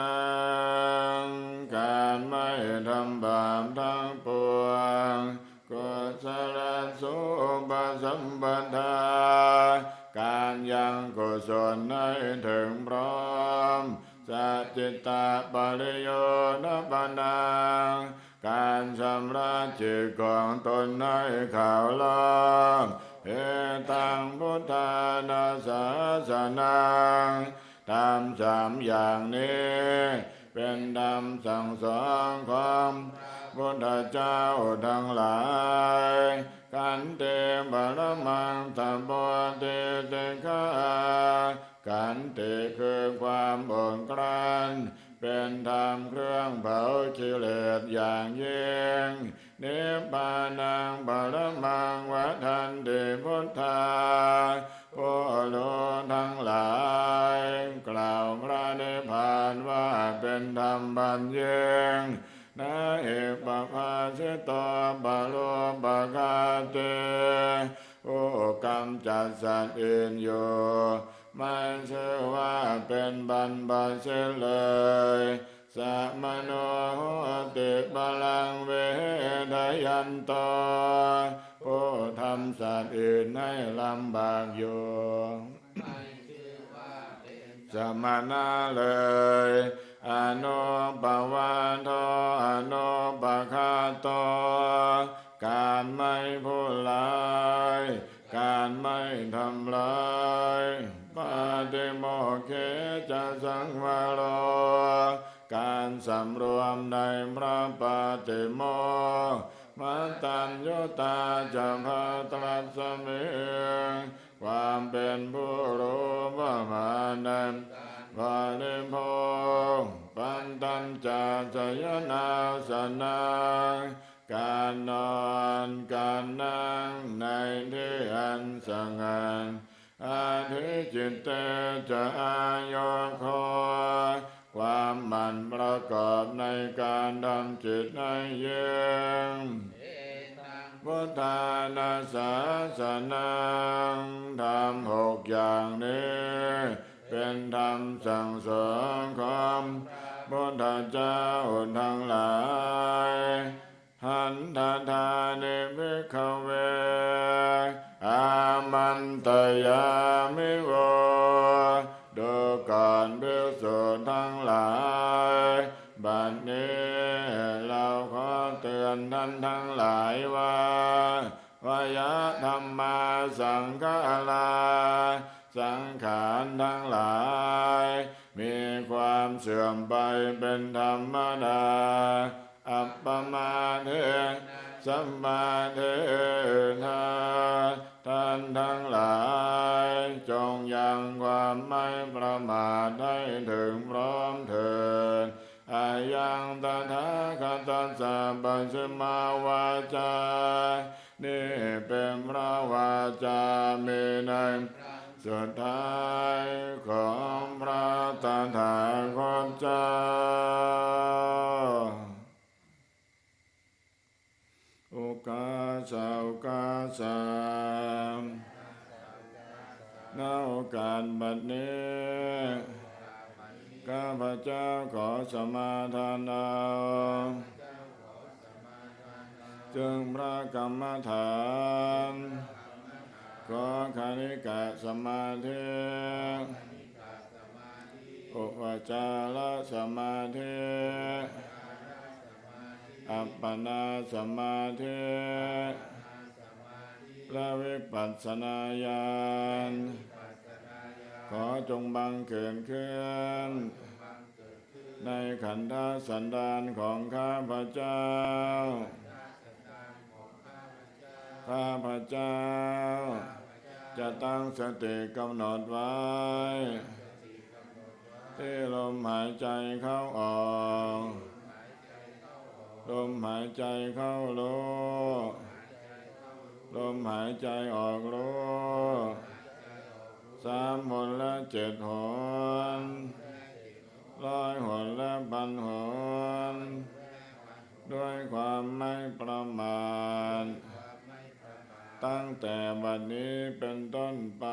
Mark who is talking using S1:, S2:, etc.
S1: นางการไม่ทำบาปทั้งปวงกุศลสุปสัมปทาการยังกุศลให้ถึงพร้อมสัจจิตาปริโยนปนางการชำระจิตของตนให้ขาวล้อมเอตังพุทธานาสาสนัง ธรรมสามอย่างนี้ เป็นธรรมสั่งสอนของพุทธเจ้าทั้งหลายกันเตบารมังตัมปเตเตคากันเตคือความบ่นกลั้นเป็นธรรมเครื่องเผากิเลสอย่างยิ่งเนปานังบารมังวัฏันเดพุทธาโพโลทั้งหลาย็นธรรมบันเยงนะเอปะภาสตบาโลปะกาเตโอกรรมจัดสัตว์อื่นอยู่ไม่เชื่อว่าเป็นบันบาเสีเลยสัมโนติบาลังเวทยันตผู้ทำสัตว์อื่นให้ลำบากอยู่สมณะเลย อนุปวันโตอนุปคาโต การไม่ผู้ลาย การไม่ทำลายปาติโมเขจะสังวโรการสำรวมในพระปาติโมมัตัญญตาจะพาตรัสเมงความเป็นผู้รู้ประมาณนันพระนิพพา ญจสยนาสนาการนอนการนั่งในที่อันสงัดอาทิจิตเตจะอายคอยความมันประกอบในการทำจิตในเยี่งพุทธานาสาสนังทำหกอย่างนี้ เป็นธรรมสั่งสอนวาม ธเจ้าทั้งหลายหันทาทาเนมิขเวอามันตยามิโวดูก่นเบื้อสูนทั้งหลายบัดนี้เราขอเตือนท่านทั้งหลายว่าวายะธรรมาสังฆาลา สังขารทั้งหลาย เสื่อมไปเป็นธรรมดา อัปปมาเทสัมมาเทธาท่านทั้งหลาย จงยังความไม่ประมาทได้ถึงพร้อมเถิดอายังตถาคตสัพพสัมมาวาจานี่เป็นพระวาจาเมนังสุดท้าย สาวกาสามนาโอกาสบัดนี้ข้าพเจ้าขอสมาทานเอาจึงพระกรรมฐานขอคานิกะสมาธิอุปจารสมาธิ อัปปนาสมาธิและวิปัสสนาญาณขอจงบังเกิดขึ้น ในขันธสันดานของข้าพเจ้า ข้าพเจ้า จะตั้งสติกำหนดไว้ที่ลมหายใจเข้าออก ลมหายใจเข้าโลลมหายใจออกโลสามหนละเจ็ดหนร้อยหนละพันหนด้วยความไม่ประมาทตั้งแต่บัดนี้เป็นต้นไป